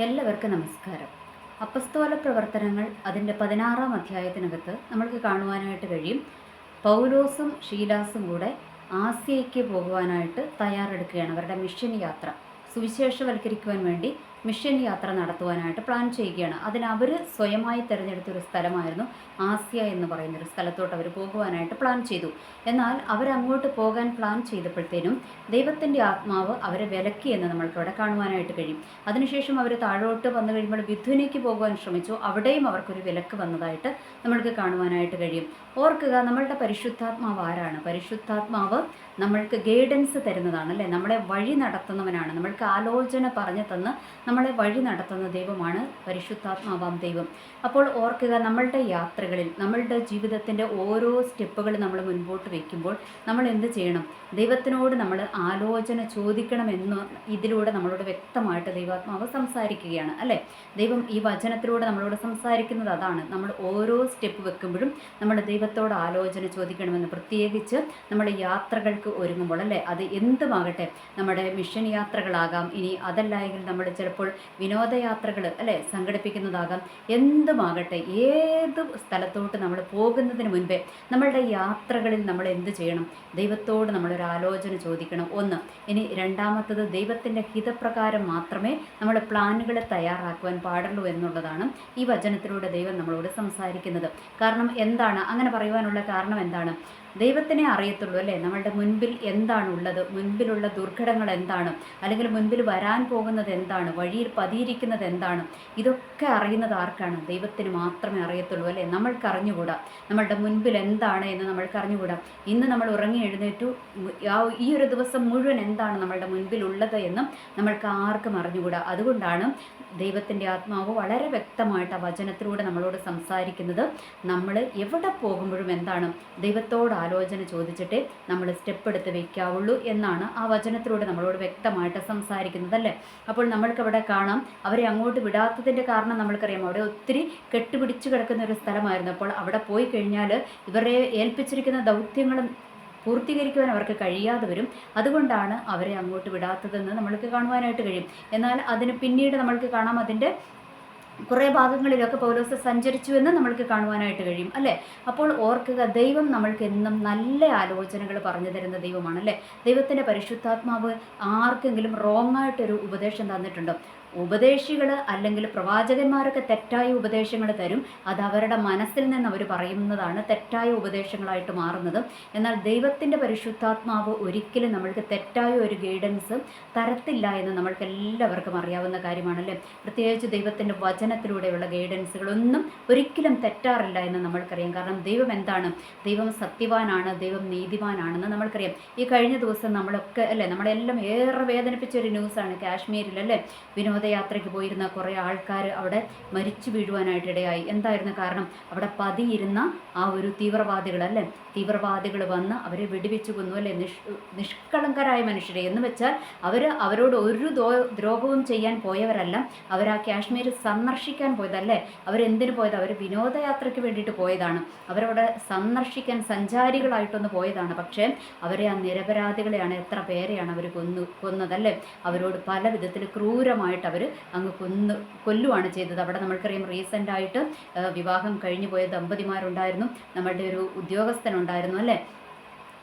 എല്ലാവർക്കും നമസ്കാരം. അപ്പസ്തോല പ്രവർത്തനങ്ങൾ അതിന്റെ പതിനാറാം അധ്യായത്തിനകത്ത് നമ്മൾക്ക് കാണുവാനായിട്ട് കഴിയും. പൗലോസും ഷീലാസും കൂടെ ആസിയയ്ക്ക് പോകുവാനായിട്ട് തയ്യാറെടുക്കുകയാണ് അവരുടെ മിഷൻ യാത്ര. സുവിശേഷവൽക്കരിക്കുവാൻ വേണ്ടി മിഷൻ യാത്ര നടത്തുവാനായിട്ട് പ്ലാൻ ചെയ്യുകയാണ്. അതിന് അവർ സ്വയമായി തിരഞ്ഞെടുത്തൊരു സ്ഥലമായിരുന്നു ആസിയ എന്ന് പറയുന്ന ഒരു സ്ഥലത്തോട്ട് അവർ പോകുവാനായിട്ട് പ്ലാൻ ചെയ്തു. എന്നാൽ അവരങ്ങോട്ട് പോകാൻ പ്ലാൻ ചെയ്തപ്പോഴത്തേനും ദൈവത്തിന്റെ ആത്മാവ് അവരെ വിലക്കി എന്ന് നമ്മൾക്കിവിടെ കാണുവാനായിട്ട് കഴിയും. അതിനുശേഷം അവർ താഴോട്ട് വന്നു കഴിയുമ്പോൾ വിധുനയ്ക്ക് പോകുവാൻ ശ്രമിച്ചു. അവിടെയും അവർക്കൊരു വിലക്ക് വന്നതായിട്ട് നമ്മൾക്ക് കാണുവാനായിട്ട് കഴിയും. ഓർക്കുക നമ്മളുടെ പരിശുദ്ധാത്മാവ് ആരാണ്? പരിശുദ്ധാത്മാവ് നമ്മൾക്ക് ഗൈഡൻസ് തരുന്നതാണ് അല്ലേ? നമ്മളെ വഴി നടത്തുന്നവനാണ്. നമ്മൾക്ക് ആലോചന പറഞ്ഞു തന്ന് നമ്മളെ വഴി നടത്തുന്ന ദൈവമാണ് പരിശുദ്ധാത്മാവാം ദൈവം. അപ്പോൾ ഓർക്കുക നമ്മളുടെ യാത്രകളിൽ നമ്മളുടെ ജീവിതത്തിന്റെ ഓരോ സ്റ്റെപ്പുകൾ നമ്മൾ മുൻപോട്ട് വയ്ക്കുമ്പോൾ നമ്മൾ എന്ത് ചെയ്യണം? ദൈവത്തിനോട് നമ്മൾ ആലോചന ചോദിക്കണമെന്ന് ഇതിലൂടെ നമ്മളോട് വ്യക്തമായിട്ട് ദൈവാത്മാവ് സംസാരിക്കുകയാണ് അല്ലേ? ദൈവം ഈ വചനത്തിലൂടെ നമ്മളോട് സംസാരിക്കുന്നത് അതാണ്. നമ്മൾ ഓരോ സ്റ്റെപ്പ് വെക്കുമ്പോഴും നമ്മൾ ദൈവത്തോട് ആലോചന ചോദിക്കണമെന്ന് പ്രത്യേകിച്ച് നമ്മുടെ യാത്രകൾക്ക് ഒരുങ്ങുമ്പോൾ അല്ലേ? അത് എന്തുമാകട്ടെ? നമ്മുടെ മിഷൻ യാത്രകളാകാം. ഇനി അതല്ലായെങ്കിൽ നമ്മൾ ചിലപ്പോൾ വിനോദയാത്രകൾ അല്ലേ സംഘടിപ്പിക്കുന്നതാകാം. എന്തുമാകട്ടെ ഏത് സ്ഥലത്തോട്ട് നമ്മൾ പോകുന്നതിന് മുൻപേ നമ്മളുടെ യാത്രകളിൽ നമ്മൾ എന്ത് ചെയ്യണം? ദൈവത്തോട് നമ്മളൊരു ആലോചന ചോദിക്കണം. ഒന്ന് ഇനി രണ്ടാമത്തത് ദൈവത്തിന്റെ ഹിതപ്രകാരം മാത്രമേ നമ്മൾ പ്ലാനുകളെ തയ്യാറാക്കുവാൻ പാടുള്ളൂ എന്നുള്ളതാണ് ഈ വചനത്തിലൂടെ ദൈവം നമ്മളോട് സംസാരിക്കുന്നത്. കാരണം എന്താണ്? അങ്ങനെ പറയുവാനുള്ള കാരണം എന്താണ്? ദൈവത്തിനെ അറിയത്തുള്ളൂ അല്ലേ? നമ്മളുടെ മുൻപിൽ എന്താണ് ഉള്ളത് മുൻപിലുള്ള ദുർഘടങ്ങൾ എന്താണ്? അല്ലെങ്കിൽ മുൻപിൽ വരാൻ പോകുന്നത് എന്താണ്? വഴിയിൽ പതിയിരിക്കുന്നത് എന്താണ്? ഇതൊക്കെ അറിയുന്നത് ആർക്കാണ്? ദൈവത്തിന് മാത്രമേ അറിയത്തുള്ളൂ അല്ലേ? നമ്മൾക്ക് അറിഞ്ഞുകൂടാ? നമ്മളുടെ മുൻപിൽ എന്താണ് എന്ന് നമ്മൾക്ക് അറിഞ്ഞുകൂടാ? ഇന്ന് നമ്മൾ ഉറങ്ങി എഴുന്നേറ്റു. ഈ ഒരു ദിവസം മുഴുവൻ എന്താണ് നമ്മളുടെ മുൻപിൽ ഉള്ളത് എന്നും നമ്മൾക്ക് ആർക്കും അറിഞ്ഞുകൂടാ? അതുകൊണ്ടാണ് ദൈവത്തിന്റെ ആത്മാവ് വളരെ വ്യക്തമായിട്ട് ആ വചനത്തിലൂടെ നമ്മളോട് സംസാരിക്കുന്നത്. നമ്മൾ എവിടെ പോകുമ്പോഴും എന്താണ്? ദൈവത്തോട് ആലോചന ചോദിച്ചിട്ടേ നമ്മൾ സ്റ്റെപ്പ് എടുത്ത് വെക്കാവുള്ളൂ എന്നാണ് ആ വചനത്തിലൂടെ നമ്മളോട് വ്യക്തമായിട്ട് സംസാരിക്കുന്നത് അല്ലേ? അപ്പോൾ നമ്മൾക്കവിടെ കാണാം അവരെ അങ്ങോട്ട് വിടാത്തതിന്റെ കാരണം നമ്മൾക്കറിയാം. അവിടെ ഒത്തിരി കെട്ടുപിടിച്ചു കിടക്കുന്ന ഒരു സ്ഥലമായിരുന്നു. അപ്പോൾ അവിടെ പോയി കഴിഞ്ഞാൽ ഇവരെ ഏൽപ്പിച്ചിരിക്കുന്ന ദൗത്യങ്ങളും പൂർത്തീകരിക്കുവാൻ അവർക്ക് കഴിയാതെ വരും. അതുകൊണ്ടാണ് അവരെ അങ്ങോട്ട് വിടാത്തതെന്ന് നമ്മൾക്ക് കാണുവാനായിട്ട് കഴിയും. എന്നാൽ അതിന് പിന്നീട് നമ്മൾക്ക് കാണാം അതിന്റെ കുറേ ഭാഗങ്ങളിലൊക്കെ പൗലോസ് സഞ്ചരിച്ചു എന്ന് നമ്മൾക്ക് കാണുവാനായിട്ട് കഴിയും അല്ലേ? അപ്പോൾ ഓർക്കുക ദൈവം നമ്മൾക്ക് എന്നും നല്ല ആലോചനകൾ പറഞ്ഞു തരുന്ന ദൈവമാണ് അല്ലേ? ദൈവത്തിന്റെ പരിശുദ്ധാത്മാവ് ആർക്കെങ്കിലും റോങ് ആയിട്ടൊരു ഉപദേശം തന്നിട്ടുണ്ടോ? ഉപദേശികൾ അല്ലെങ്കിൽ പ്രവാചകന്മാരൊക്കെ തെറ്റായ ഉപദേശങ്ങൾ തരും. അത് അവരുടെ മനസ്സിൽ നിന്ന് അവർ പറയുന്നതാണ് തെറ്റായ ഉപദേശങ്ങളായിട്ട് മാറുന്നത്. എന്നാൽ ദൈവത്തിന്റെ പരിശുദ്ധാത്മാവ് ഒരിക്കലും നമ്മൾക്ക് തെറ്റായ ഒരു ഗൈഡൻസ് തരത്തില്ല എന്ന് നമ്മൾക്ക് എല്ലാവർക്കും അറിയാവുന്ന കാര്യമാണല്ലേ? പ്രത്യേകിച്ച് ദൈവത്തിന്റെ വചനത്തിലൂടെയുള്ള ഗൈഡൻസുകളൊന്നും ഒരിക്കലും തെറ്റാറില്ല എന്ന് നമ്മൾക്കറിയാം. കാരണം ദൈവം എന്താണ്? ദൈവം സത്യവാനാണ് ദൈവം നീതിവാനാണെന്ന് നമ്മൾക്കറിയാം. ഈ കഴിഞ്ഞ ദിവസം നമ്മളൊക്കെ അല്ലേ നമ്മളെല്ലാം ഏറെ വേദനിപ്പിച്ച ഒരു ന്യൂസാണ് കാശ്മീരിൽ അല്ലേ വിനോദയാത്രയ്ക്ക് പോയിരുന്ന കുറേ ആൾക്കാർ അവിടെ മരിച്ചു വീഴുവാനായിട്ട് ഇടയായി എന്തായിരുന്നു കാരണം? അവിടെ പതിയിരുന്ന ആ ഒരു തീവ്രവാദികൾ അല്ലേ? തീവ്രവാദികൾ വന്ന് അവരെ വെടിവെച്ച് കൊന്നു അല്ലേ? നിഷ് നിഷ്കളങ്കരായ മനുഷ്യരെ. എന്ന് വെച്ചാൽ അവർ അവരോട് ഒരു ദ്രോഹവും ചെയ്യാൻ പോയവരല്ല. അവർ ആ കാശ്മീർ സന്ദർശിക്കാൻ പോയതല്ലേ? അവരെന്തിനു പോയത്? അവർ വിനോദയാത്രയ്ക്ക് വേണ്ടിയിട്ട് പോയതാണ്. അവരവിടെ സന്ദർശിക്കാൻ സഞ്ചാരികളായിട്ടൊന്ന് പോയതാണ്. പക്ഷേ അവരെ ആ നിരപരാധികളെയാണ് എത്ര പേരെയാണ് അവർ കൊന്നു കൊന്നതല്ലേ? അവരോട് പല വിധത്തിൽ ക്രൂരമായിട്ട് അവർ അങ്ങ് കൊന്ന് കൊല്ലുവാണ് ചെയ്തത്. അവിടെ നമ്മൾക്കറിയാം റീസെന്റായിട്ട് വിവാഹം കഴിഞ്ഞു പോയ ദമ്പതിമാരുണ്ടായിരുന്നു. നമ്മളുടെ ഒരു ഉദ്യോഗസ്ഥനുണ്ടായിരുന്നു അല്ലേ?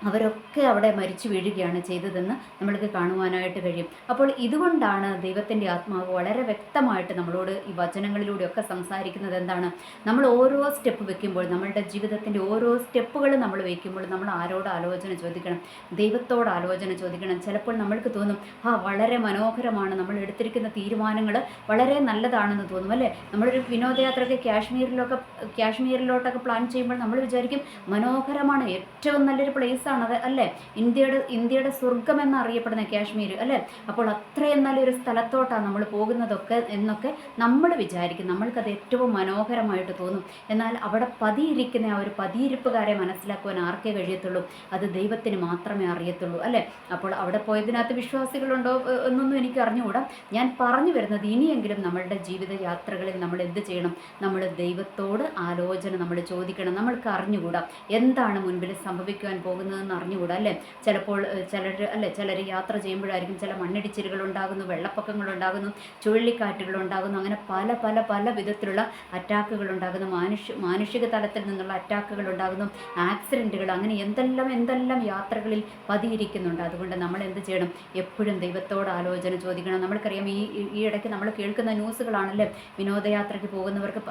അവരൊക്കെ അവിടെ മരിച്ചു വീഴുകയാണ് ചെയ്തതെന്ന് നമ്മൾക്ക് കാണുവാനായിട്ട് കഴിയും. അപ്പോൾ ഇതുകൊണ്ടാണ് ദൈവത്തിന്റെ ആത്മാവ് വളരെ വ്യക്തമായിട്ട് നമ്മളോട് ഈ വചനങ്ങളിലൂടെയൊക്കെ സംസാരിക്കുന്നത് എന്താണ്? നമ്മൾ ഓരോ സ്റ്റെപ്പ് വെക്കുമ്പോൾ നമ്മളുടെ ജീവിതത്തിന്റെ ഓരോ സ്റ്റെപ്പുകൾ നമ്മൾ വയ്ക്കുമ്പോൾ നമ്മൾ ആരോട് ആലോചന ചോദിക്കണം? ദൈവത്തോട് ആലോചന ചോദിക്കണം. ചിലപ്പോൾ നമ്മൾക്ക് തോന്നും ആ വളരെ മനോഹരമാണ്. നമ്മൾ എടുത്തിരിക്കുന്ന തീരുമാനങ്ങൾ വളരെ നല്ലതാണെന്ന് തോന്നും. അല്ലേ? നമ്മളൊരു വിനോദയാത്രയ്ക്ക് കാശ്മീരിലൊക്കെ കാശ്മീരിലോട്ടൊക്കെ പ്ലാൻ ചെയ്യുമ്പോൾ നമ്മൾ വിചാരിക്കും മനോഹരമാണ്. ഏറ്റവും നല്ലൊരു പ്ലേസ് അത് അല്ലേ? ഇന്ത്യയുടെ ഇന്ത്യയുടെ സ്വർഗം എന്നറിയപ്പെടുന്ന കാശ്മീർ അല്ലേ? അപ്പോൾ അത്രയും നല്ലൊരു സ്ഥലത്തോട്ടാണ് നമ്മൾ പോകുന്നതൊക്കെ എന്നൊക്കെ നമ്മൾ വിചാരിക്കും. നമ്മൾക്കത് ഏറ്റവും മനോഹരമായിട്ട് തോന്നും. എന്നാൽ അവിടെ പതിയിരിക്കുന്ന ആ ഒരു പതിയിരിപ്പുകാരെ മനസ്സിലാക്കുവാൻ ആർക്കേ കഴിയത്തുള്ളൂ? അത് ദൈവത്തിന് മാത്രമേ അറിയത്തുള്ളൂ അല്ലേ? അപ്പോൾ അവിടെ പോയതിനകത്ത് വിശ്വാസികളുണ്ടോ എന്നൊന്നും എനിക്ക് അറിഞ്ഞുകൂടാ. ഞാൻ പറഞ്ഞു വരുന്നത് ഇനിയെങ്കിലും നമ്മളുടെ ജീവിത യാത്രകളിൽ നമ്മൾ എന്ത് ചെയ്യണം? നമ്മൾ ദൈവത്തോട് ആലോചന നമ്മൾ ചോദിക്കണം. നമ്മൾക്ക് അറിഞ്ഞുകൂടാ. എന്താണ് മുൻപിൽ സംഭവിക്കുവാൻ പോകുന്നത്? ഉണ്ടാകുന്നതെന്ന് അറിഞ്ഞുകൂടാ അല്ലേ? ചിലപ്പോൾ ചിലർ അല്ലേ? ചിലർ യാത്ര ചെയ്യുമ്പോഴായിരിക്കും ചില മണ്ണിടിച്ചിലുകൾ ഉണ്ടാകുന്നു വെള്ളപ്പൊക്കങ്ങൾ ഉണ്ടാകുന്നു ചുഴലിക്കാറ്റുകൾ ഉണ്ടാകുന്നു അങ്ങനെ പല പല പല വിധത്തിലുള്ള അറ്റാക്കുകൾ ഉണ്ടാകുന്നു മാനുഷ്യ മാനുഷിക തലത്തിൽ നിന്നുള്ള അറ്റാക്കുകൾ ഉണ്ടാകുന്നു ആക്സിഡന്റുകൾ അങ്ങനെ എന്തെല്ലാം എന്തെല്ലാം യാത്രകളിൽ പതിയിരിക്കുന്നുണ്ട്. അതുകൊണ്ട് നമ്മൾ എന്ത് ചെയ്യണം? എപ്പോഴും ദൈവത്തോട് ആലോചന ചോദിക്കണം. നമ്മൾക്കറിയാം ഈ ഈ ഇടയ്ക്ക് നമ്മൾ കേൾക്കുന്ന ന്യൂസുകളാണല്ലേ? വിനോദയാത്രയ്ക്ക് പോകുന്നവർക്ക്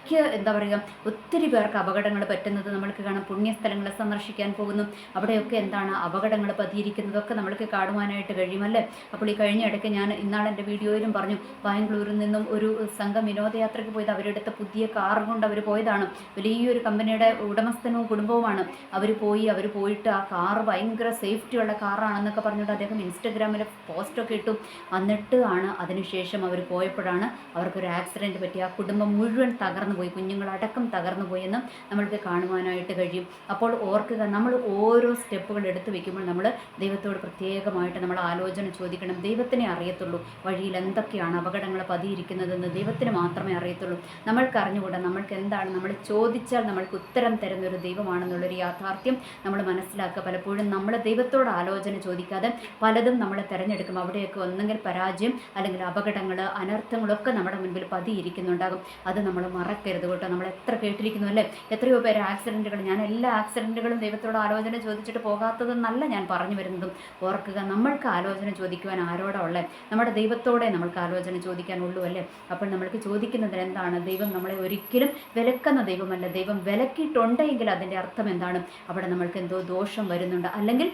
മിക്ക എന്താ പറയുക ഒത്തിരി പേർക്ക് അപകടങ്ങൾ പറ്റുന്നത് നമ്മൾക്ക് കാണാം. പുണ്യസ്ഥലങ്ങൾ സന്ദർശിക്കാൻ പോകുന്നു. അവിടെയൊക്കെ എന്താണ് അപകടങ്ങൾ പതിയിരിക്കുന്നതൊക്കെ നമ്മൾക്ക് കാണുവാനായിട്ട് കഴിയുമല്ലേ? അപ്പോൾ ഈ കഴിഞ്ഞ ഇടയ്ക്ക് ഞാൻ ഇന്നാളെന്റെ വീഡിയോയിലും പറഞ്ഞു ബാംഗ്ലൂരിൽ നിന്നും ഒരു സംഘം വിനോദയാത്രയ്ക്ക് പോയത്. അവരെടുത്ത പുതിയ കാർ കൊണ്ട് അവർ പോയതാണ്. വലിയൊരു കമ്പനിയുടെ ഉടമസ്ഥനവും കുടുംബവുമാണ്. അവർ പോയി അവർ പോയിട്ട് ആ കാർ ഭയങ്കര സേഫ്റ്റിയുള്ള കാറാണെന്നൊക്കെ പറഞ്ഞിട്ട് അദ്ദേഹം ഇൻസ്റ്റഗ്രാമിൽ പോസ്റ്റൊക്കെ ഇട്ടു. എന്നിട്ട് ആണ് അതിനുശേഷം അവർ പോയപ്പോഴാണ് അവർക്കൊരു ആക്സിഡന്റ് പറ്റി. ആ കുടുംബം മുഴുവൻ തകർന്നു പോയി കുഞ്ഞുങ്ങളടക്കം തകർന്നു പോയെന്ന് നമ്മൾക്ക് കാണുവാനായിട്ട് കഴിയും. അപ്പോൾ ഓർക്കുക നമ്മൾ ഓരോ സ്റ്റെപ്പുകൾ എടുത്തു വെക്കുമ്പോൾ നമ്മൾ ദൈവത്തോട് പ്രത്യേകമായിട്ട് നമ്മൾ ആലോചന ചോദിക്കണം. ദൈവത്തിനെ അറിയത്തുള്ളൂ. വഴിയിൽ എന്തൊക്കെയാണ് അപകടങ്ങൾ പതിയിരിക്കുന്നതെന്ന് ദൈവത്തിന് മാത്രമേ അറിയത്തുള്ളൂ. നമ്മൾക്ക് അറിഞ്ഞുകൂടാ നമ്മൾക്ക് എന്താണ് നമ്മൾ ചോദിച്ചാൽ നമ്മൾക്ക് ഉത്തരം തരുന്ന ഒരു ദൈവമാണെന്നുള്ളൊരു യാഥാർത്ഥ്യം നമ്മൾ മനസ്സിലാക്കുക. പലപ്പോഴും നമ്മൾ ദൈവത്തോട് ആലോചന ചോദിക്കാതെ പലതും നമ്മൾ തിരഞ്ഞെടുക്കും. അവിടെയൊക്കെ ഒന്നെങ്കിൽ പരാജയം അല്ലെങ്കിൽ അപകടങ്ങൾ അനർത്ഥങ്ങളൊക്കെ നമ്മുടെ മുൻപിൽ പതിയിരിക്കുന്നുണ്ടാകും. അത് നമ്മൾ മറക്കരുത് കേട്ടോ. നമ്മൾ എത്ര കേട്ടിരിക്കുന്നു അല്ലേ? എത്രയോ പേര് ആക്സിഡന്റുകൾ ഞാൻ എല്ലാ ആക്സിഡന്റുകളും ദൈവത്തോട് ആലോചന ചോദിച്ചിട്ട് പോകാത്തതെന്നല്ല ഞാൻ പറഞ്ഞു വരുന്നതും. ഓർക്കുക നമ്മൾക്ക് ആലോചന ചോദിക്കുവാൻ ആരോടാ ഉള്ളത് നമ്മുടെ ദൈവത്തോടെ നമ്മൾക്ക് ആലോചന ചോദിക്കാനുള്ളൂ അല്ലേ? അപ്പോൾ നമ്മൾക്ക് ചോദിക്കുന്നതിന് എന്താണ്? ദൈവം നമ്മളെ ഒരിക്കലും വിലക്കുന്ന ദൈവമല്ല. ദൈവം വിലക്കിയിട്ടുണ്ടെങ്കിൽ അതിന്റെ അർത്ഥം എന്താണ്? അവിടെ നമ്മൾക്ക് എന്തോ ദോഷം വരുന്നുണ്ട്. അല്ലെങ്കിൽ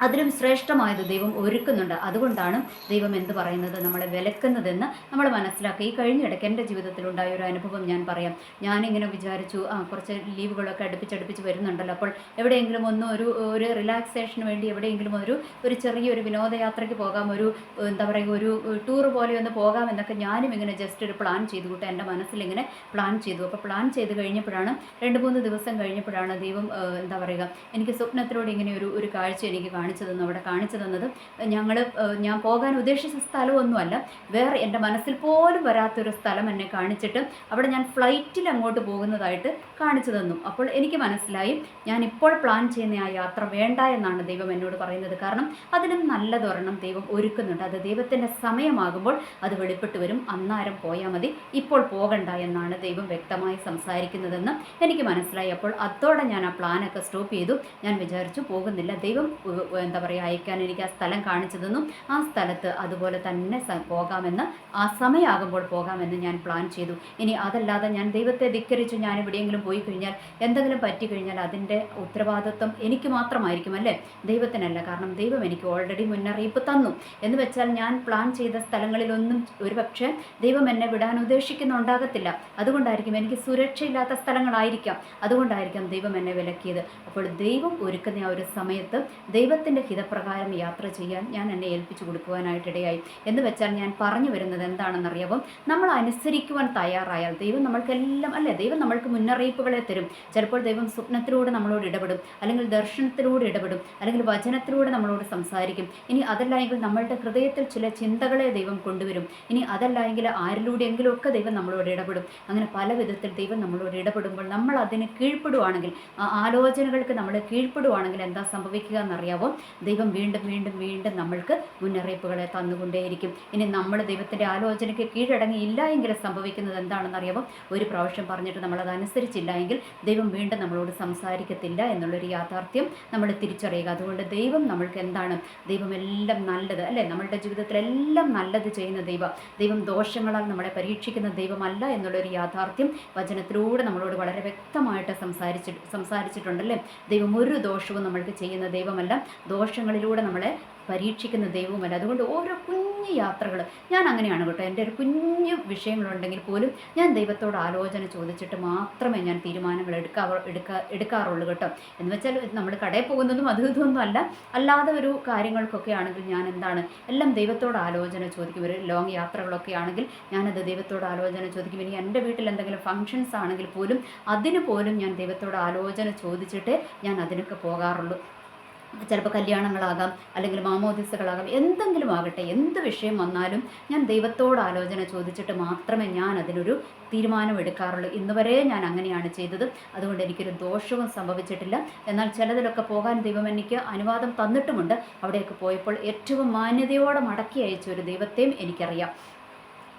അതിലും ശ്രേഷ്ഠമായത് ദൈവം ഒരുക്കുന്നുണ്ട്. അതുകൊണ്ടാണ് ദൈവം എന്ത് പറയുന്നത്? നമ്മളെ വിലക്കുന്നതെന്ന് നമ്മൾ മനസ്സിലാക്കി. ഈ കഴിഞ്ഞ ഇടയ്ക്ക് എന്റെ ജീവിതത്തിലുണ്ടായ ഒരു അനുഭവം ഞാൻ പറയാം. ഞാനിങ്ങനെ വിചാരിച്ചു ആ കുറച്ച് ലീവുകളൊക്കെ അടുപ്പിച്ചടുപ്പിച്ച് വരുന്നുണ്ടല്ലോ. അപ്പോൾ എവിടെയെങ്കിലും ഒന്ന് ഒരു ഒരു റിലാക്സേഷന് വേണ്ടി എവിടെയെങ്കിലും ഒരു ഒരു ചെറിയൊരു വിനോദയാത്രയ്ക്ക് പോകാം ഒരു എന്താ പറയുക ഒരു ടൂർ പോലെ ഒന്ന് പോകാം എന്നൊക്കെ ഞാനും ഇങ്ങനെ ജസ്റ്റ് ഒരു പ്ലാൻ ചെയ്തു കൂട്ടെ എന്റെ മനസ്സിലിങ്ങനെ പ്ലാൻ ചെയ്തു. അപ്പോൾ പ്ലാൻ ചെയ്ത് കഴിഞ്ഞപ്പോഴാണ് രണ്ട് മൂന്ന് ദിവസം കഴിഞ്ഞപ്പോഴാണ് ദൈവം എന്താ പറയുക എനിക്ക് സ്വപ്നത്തിലൂടെ ഇങ്ങനെ ഒരു ഒരു കാഴ്ച എനിക്ക് കാണിച്ചു തന്നു അവിടെ കാണിച്ചു തന്നത് ഞങ്ങൾ ഞാൻ പോകാൻ ഉദ്ദേശിച്ച സ്ഥലമൊന്നുമല്ല. വേറെ എന്റെ മനസ്സിൽ പോലും വരാത്തൊരു സ്ഥലം എന്നെ കാണിച്ചിട്ട് അവിടെ ഞാൻ ഫ്ലൈറ്റിൽ അങ്ങോട്ട് പോകുന്നതായിട്ട് കാണിച്ചു തന്നു. അപ്പോൾ എനിക്ക് മനസ്സിലായി ഞാൻ ഇപ്പോൾ പ്ലാൻ ചെയ്യുന്ന ആ യാത്ര വേണ്ട എന്നാണ് ദൈവം എന്നോട് പറയുന്നത്. കാരണം അതിനും നല്ലതൊരെണ്ണം ദൈവം ഒരുക്കുന്നുണ്ട്. അത് ദൈവത്തിന്റെ സമയമാകുമ്പോൾ അത് വെളിപ്പെട്ട് വരും. അന്നാരം പോയാൽ മതി. ഇപ്പോൾ പോകണ്ട എന്നാണ് ദൈവം വ്യക്തമായി സംസാരിക്കുന്നതെന്ന് എനിക്ക് മനസ്സിലായി. അപ്പോൾ അതോടെ ഞാൻ ആ പ്ലാനൊക്കെ സ്റ്റോപ്പ് ചെയ്തു. ഞാൻ വിചാരിച്ചു പോകുന്നില്ല. ദൈവം എന്താ പറയുക അയക്കാൻ എനിക്ക് ആ സ്ഥലം കാണിച്ചു തന്നു ആ സ്ഥലത്ത് അതുപോലെ തന്നെ പോകാമെന്ന് ആ സമയമാകുമ്പോൾ പോകാമെന്ന് ഞാൻ പ്ലാൻ ചെയ്തു. ഇനി അതല്ലാതെ ഞാൻ ദൈവത്തെ ധിക്കരിച്ച് ഞാൻ എവിടെയെങ്കിലും പോയി കഴിഞ്ഞാൽ എന്തെങ്കിലും പറ്റി കഴിഞ്ഞാൽ അതിന്റെ ഉത്തരവാദിത്വം എനിക്ക് മാത്രമായിരിക്കും അല്ലേ? ദൈവത്തിനല്ല. കാരണം ദൈവം എനിക്ക് ഓൾറെഡി മുന്നറിയിപ്പ് തന്നു. എന്ന് വെച്ചാൽ ഞാൻ പ്ലാൻ ചെയ്ത സ്ഥലങ്ങളിലൊന്നും ഒരുപക്ഷെ ദൈവം എന്നെ വിടാൻ ഉദ്ദേശിക്കുന്നുണ്ടാകത്തില്ല അതുകൊണ്ടായിരിക്കും എനിക്ക് സുരക്ഷയില്ലാത്ത സ്ഥലങ്ങളായിരിക്കാം. അതുകൊണ്ടായിരിക്കാം ദൈവം എന്നെ വിലക്കിയത്. അപ്പോൾ ദൈവം ഒരുക്കുന്ന ആ ഒരു സമയത്ത് ദൈവത്തിന്റെ ഹിതപ്രകാരം യാത്ര ചെയ്യാൻ ഞാൻ എന്നെ ഏൽപ്പിച്ചു കൊടുക്കുവാനായിട്ടിടയായി. എന്ന് വെച്ചാൽ ഞാൻ പറഞ്ഞു വരുന്നത് എന്താണെന്നറിയാവും? നമ്മൾ അനുസരിക്കുവാൻ തയ്യാറായാൽ ദൈവം നമ്മൾക്കെല്ലാം അല്ലേ? ദൈവം നമ്മൾക്ക് മുന്നറിയിപ്പുകളെ തരും. ചിലപ്പോൾ ദൈവം സ്വപ്നത്തിലൂടെ നമ്മളോട് ഇടപെടും. അല്ലെങ്കിൽ ദർശനത്തിലൂടെ ഇടപെടും. അല്ലെങ്കിൽ വചനത്തിലൂടെ നമ്മളോട് സംസാരിക്കും. ഇനി അതല്ല എങ്കിൽ നമ്മളുടെ ഹൃദയത്തിൽ ചില ചിന്തകളെ ദൈവം കൊണ്ടുവരും. ഇനി അതല്ല എങ്കിൽ ആരിലൂടെയെങ്കിലും ഒക്കെ ദൈവം നമ്മളോട് ഇടപെടും. അങ്ങനെ പല വിധത്തിൽ ദൈവം നമ്മളോട് ഇടപെടുമ്പോൾ നമ്മൾ അതിന് കീഴ്പ്പെടുവാണെങ്കിൽ ആ ആലോചനകൾക്ക് നമ്മൾ കീഴ്പ്പെടുവാണെങ്കിൽ എന്താ സംഭവിക്കുക എന്നറിയാവോ? ദൈവം വീണ്ടും വീണ്ടും വീണ്ടും നമ്മൾക്ക് മുന്നറിയിപ്പുകളെ തന്നുകൊണ്ടേയിരിക്കും. ഇനി നമ്മൾ ദൈവത്തിന്റെ ആലോചനയ്ക്ക് കീഴടങ്ങിയില്ല എങ്കിൽ സംഭവിക്കുന്നത് എന്താണെന്നറിയാമോ? ഒരു പ്രാവശ്യം പറഞ്ഞിട്ട് നമ്മളത് അനുസരിച്ചില്ല എങ്കിൽ ദൈവം വീണ്ടും നമ്മളോട് സംസാരിക്കത്തില്ല എന്നുള്ളൊരു യാഥാർത്ഥ്യം നമ്മൾ തിരിച്ചറിയുക. അതുകൊണ്ട് ദൈവം നമ്മൾക്ക് എന്താണ്? ദൈവം എല്ലാം നല്ലത് അല്ലേ? നമ്മളുടെ ജീവിതത്തിലെല്ലാം നല്ലത് ചെയ്യുന്ന ദൈവം. ദൈവം ദോഷങ്ങളാൽ നമ്മളെ പരീക്ഷിക്കുന്ന ദൈവമല്ല എന്നുള്ളൊരു യാഥാർത്ഥ്യം വചനത്തിലൂടെ നമ്മളോട് വളരെ വ്യക്തമായിട്ട് സംസാരിച്ചിട്ട് സംസാരിച്ചിട്ടുണ്ടല്ലേ? ദൈവം ഒരു ദോഷവും നമ്മൾക്ക് ചെയ്യുന്ന ദൈവമല്ല. ദോഷങ്ങളിലൂടെ നമ്മളെ പരീക്ഷിക്കുന്ന ദൈവവുമല്ല. അതുകൊണ്ട് ഓരോ കുഞ്ഞു യാത്രകൾ. ഞാൻ അങ്ങനെയാണ് കേട്ടോ. എന്റെ ഒരു കുഞ്ഞു വിഷയങ്ങളുണ്ടെങ്കിൽ പോലും ഞാൻ ദൈവത്തോട് ആലോചന ചോദിച്ചിട്ട് മാത്രമേ ഞാൻ തീരുമാനങ്ങൾ എടുക്കാ എടുക്കാ എടുക്കാറുള്ളൂ കേട്ടോ. എന്ന് വെച്ചാൽ നമ്മൾ കടയിൽ പോകുന്നതും അതും ഇതൊന്നും അല്ല. അല്ലാതെ ഒരു കാര്യങ്ങൾക്കൊക്കെ ആണെങ്കിൽ ഞാൻ എന്താണ്? എല്ലാം ദൈവത്തോട് ആലോചന ചോദിക്കും. ഒരു ലോങ് യാത്രകളൊക്കെ ആണെങ്കിൽ ഞാനത് ദൈവത്തോട് ആലോചന ചോദിക്കും. ഇനി എന്റെ വീട്ടിൽ എന്തെങ്കിലും ഫങ്ഷൻസ് ആണെങ്കിൽ പോലും അതിന് പോലും ഞാൻ ദൈവത്തോട് ആലോചന ചോദിച്ചിട്ട് ഞാൻ അതിനൊക്കെ പോകാറുള്ളൂ. ചിലപ്പോൾ കല്യാണങ്ങളാകാം അല്ലെങ്കിൽ മാമോദിസകളാകാം എന്തെങ്കിലും ആകട്ടെ എന്ത് വിഷയം വന്നാലും ഞാൻ ദൈവത്തോട് ആലോചന ചോദിച്ചിട്ട് മാത്രമേ ഞാൻ അതിനൊരു തീരുമാനം എടുക്കാറുള്ളൂ ഇന്ന് വരെ ഞാൻ അങ്ങനെയാണ് ചെയ്തത്. അതുകൊണ്ട് എനിക്കൊരു ദോഷവും സംഭവിച്ചിട്ടില്ല. എന്നാൽ ചിലതിലൊക്കെ പോകാൻ ദൈവം എനിക്ക് അനുവാദം തന്നിട്ടുമുണ്ട്. അവിടെയൊക്കെ പോയപ്പോൾ ഏറ്റവും മാന്യതയോടെ മടക്കി അയച്ച ഒരു ദൈവത്തെയും എനിക്കറിയാം.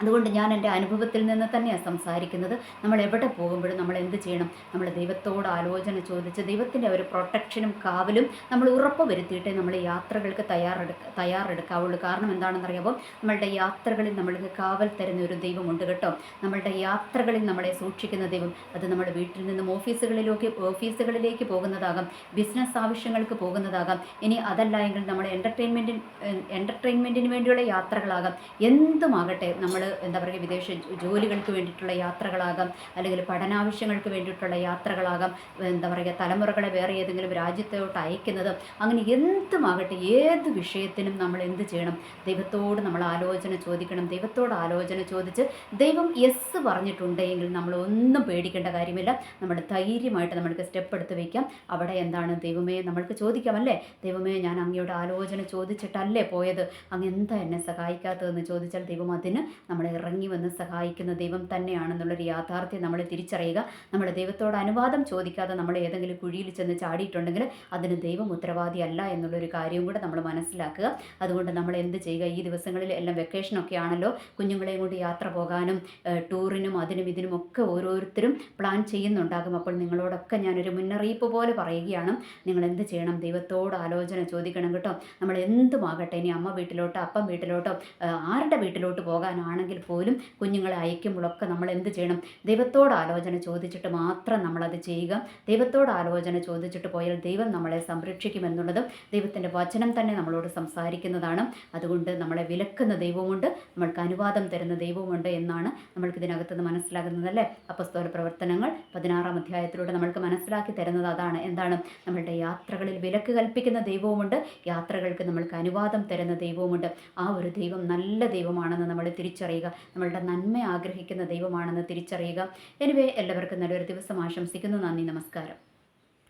അതുകൊണ്ട് ഞാൻ എന്റെ അനുഭവത്തിൽ നിന്ന് തന്നെയാണ് സംസാരിക്കുന്നത്. നമ്മൾ എവിടെ പോകുമ്പോഴും നമ്മൾ എന്ത് ചെയ്യണം? നമ്മൾ ദൈവത്തോട് ആലോചന ചോദിച്ച് ദൈവത്തിന്റെ ഒരു പ്രൊട്ടക്ഷനും കാവലും നമ്മൾ ഉറപ്പ് വരുത്തിയിട്ടേ നമ്മൾ യാത്രകൾക്ക് തയ്യാറെടുക്ക തയ്യാറെടുക്കാവുള്ളൂ. കാരണം എന്താണെന്നറിയാമോ നമ്മളുടെ യാത്രകളിൽ നമ്മൾക്ക് കാവൽ തരുന്ന ഒരു ദൈവമുണ്ട് കേട്ടോ. നമ്മളുടെ യാത്രകളിൽ നമ്മളെ സൂക്ഷിക്കുന്ന ദൈവം. അത് നമ്മുടെ വീട്ടിൽ നിന്നും ഓഫീസുകളിലേക്ക് ഓഫീസുകളിലേക്ക് പോകുന്നതാകാം. ബിസിനസ് ആവശ്യങ്ങൾക്ക് പോകുന്നതാകാം. ഇനി അതല്ല എങ്കിൽ നമ്മൾ എന്റർടൈൻമെന്റിന് എന്റർടൈൻമെന്റിന് വേണ്ടിയുള്ള യാത്രകളാകാം. എന്തുമാകട്ടെ നമ്മൾ എന്താ പറയുക വിദേശ ജോലികൾക്ക് വേണ്ടിയിട്ടുള്ള യാത്രകളാകാം അല്ലെങ്കിൽ പഠനാവശ്യങ്ങൾക്ക് വേണ്ടിയിട്ടുള്ള യാത്രകളാകാം എന്താ പറയുക തലമുറകളെ വേറെ ഏതെങ്കിലും രാജ്യത്തോട്ട് അയക്കുന്നത്. അങ്ങനെ എന്തുമാകട്ടെ ഏത് വിഷയത്തിനും നമ്മൾ എന്ത് ചെയ്യണം? ദൈവത്തോട് നമ്മൾ ആലോചന ചോദിക്കണം. ദൈവത്തോട് ആലോചന ചോദിച്ച് ദൈവം യെസ് പറഞ്ഞിട്ടുണ്ടെങ്കിൽ നമ്മൾ ഒന്നും പേടിക്കേണ്ട കാര്യമില്ല. നമ്മൾ ധൈര്യമായിട്ട് നമ്മൾക്ക് സ്റ്റെപ്പ് എടുത്ത് വയ്ക്കാം അവിടെ എന്താണ് ദൈവമേ നമ്മൾക്ക് ചോദിക്കാം അല്ലേ? ദൈവമേ ഞാൻ അങ്ങയോട് ആലോചന ചോദിച്ചിട്ടല്ലേ പോയത്? അങ്ങ് എന്താ എന്നെ സഹായിക്കാത്തതെന്ന് ചോദിച്ചാൽ ദൈവം അതിന് നമ്മളെ ഇറങ്ങി വന്ന് സഹായിക്കുന്ന ദൈവം തന്നെയാണെന്നുള്ളൊരു യാഥാർത്ഥ്യം നമ്മൾ തിരിച്ചറിയുക നമ്മൾ ദൈവത്തോട് അനുവാദം ചോദിക്കാതെ നമ്മൾ ഏതെങ്കിലും കുഴിയിൽ ചെന്ന് ചാടിയിട്ടുണ്ടെങ്കിൽ അതിന് ദൈവം ഉത്തരവാദി ഉത്തരവാദിയല്ല എന്നുള്ളൊരു കാര്യവും കൂടെ നമ്മൾ മനസ്സിലാക്കുക. അതുകൊണ്ട് നമ്മൾ എന്ത് ചെയ്യുക? ഈ ദിവസങ്ങളിൽ എല്ലാം വെക്കേഷനൊക്കെ ആണല്ലോ. കുഞ്ഞുങ്ങളെയും കൊണ്ട് യാത്ര പോകാനും ടൂറിനും അതിനും ഇതിനും ഒക്കെ ഓരോരുത്തരും പ്ലാൻ ചെയ്യുന്നുണ്ടാകും. അപ്പോൾ നിങ്ങളോടൊക്കെ ഞാനൊരു മുന്നറിയിപ്പ് പോലെ പറയുകയാണ്. നിങ്ങൾ എന്ത് ചെയ്യണം? ദൈവത്തോട് ആലോചന ചോദിക്കണം കേട്ടോ. നമ്മൾ എന്തുമാകട്ടെ? ഇനി അമ്മ വീട്ടിലോട്ടോ അപ്പം വീട്ടിലോട്ടോ ആരുടെ വീട്ടിലോട്ട് പോകാനാണെങ്കിൽ പോലും കുഞ്ഞുങ്ങളെ അയക്കുമ്പോഴൊക്കെ നമ്മൾ എന്ത് ചെയ്യണം? ദൈവത്തോട് ആലോചന ചോദിച്ചിട്ട് മാത്രം നമ്മളത് ചെയ്യുക. ദൈവത്തോട് ആലോചന ചോദിച്ചിട്ട് പോയാൽ ദൈവം നമ്മളെ സംരക്ഷിക്കുമെന്നുള്ളതും ദൈവത്തിന്റെ വചനം തന്നെ നമ്മളോട് സംസാരിക്കുന്നതാണ്. അതുകൊണ്ട് നമ്മളെ വിലക്കുന്ന ദൈവമുണ്ട് നമ്മൾക്ക് അനുവാദം തരുന്ന ദൈവമുണ്ട് എന്നാണ് നമ്മൾക്ക് ഇതിനകത്ത് നിന്ന് മനസ്സിലാകുന്നതല്ലേ അപ്പസ്തോല പ്രവർത്തനങ്ങൾ പതിനാറാം അധ്യായത്തിലൂടെ നമ്മൾക്ക് മനസ്സിലാക്കി തരുന്നത് അതാണ്. എന്താണ്? നമ്മളുടെ യാത്രകളിൽ വിലക്ക് കൽപ്പിക്കുന്ന ദൈവവുമുണ്ട് യാത്രകൾക്ക് നമ്മൾക്ക് അനുവാദം തരുന്ന ദൈവവുമുണ്ട്. ആ ഒരു ദൈവം നല്ല ദൈവമാണെന്ന് നമ്മൾ തിരിച്ചറിയുക. നമ്മളുടെ നന്മ ആഗ്രഹിക്കുന്ന ദൈവമാണെന്ന് തിരിച്ചറിയുക. എനിവേ എല്ലാവർക്കും നല്ലൊരു ദിവസം ആശംസിക്കുന്നു. നന്ദി നമസ്കാരം.